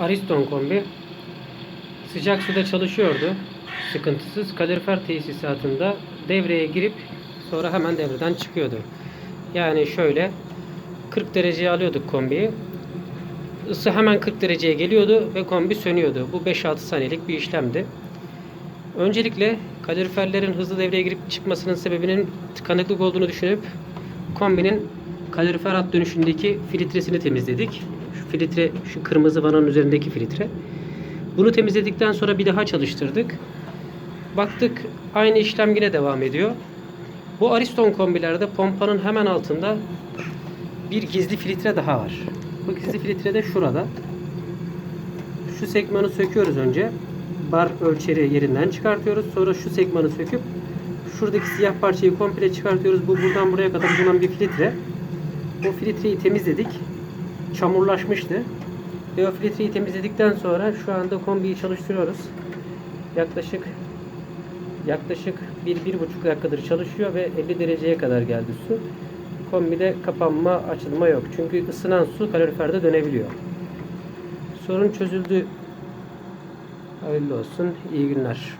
Ariston kombi sıcak suda çalışıyordu. Sıkıntısız kalorifer tesisatında devreye girip sonra hemen devreden çıkıyordu. Yani şöyle 40 dereceye alıyorduk kombiyi. Isı hemen 40 dereceye geliyordu ve kombi sönüyordu. Bu 5-6 saniyelik bir işlemdi. Öncelikle kaloriferlerin hızlı devreye girip çıkmasının sebebinin tıkanıklık olduğunu düşünüp kombinin kalorifer hat dönüşündeki filtresini temizledik. Şu filtre, şu kırmızı vananın üzerindeki filtre. Bunu temizledikten sonra bir daha çalıştırdık. Baktık aynı işlem yine devam ediyor. Bu Ariston kombilerde pompanın hemen altında bir gizli filtre daha var. Bu gizli filtre de şurada. Şu sekmanı söküyoruz önce. Bar ölçeri yerinden çıkartıyoruz. Sonra şu sekmanı söküp şuradaki siyah parçayı komple çıkartıyoruz. Bu buradan buraya kadar uzanan bir filtre. Bu filtreyi temizledik. Çamurlaşmıştı. Ve o filtreyi temizledikten sonra şu anda kombiyi çalıştırıyoruz. Yaklaşık yaklaşık 1-1,5 dakikadır çalışıyor ve 50 dereceye kadar geldi su. Kombide kapanma, açılma yok. Çünkü ısınan su kaloriferde dönebiliyor. Sorun çözüldü. Hayırlı olsun. İyi günler.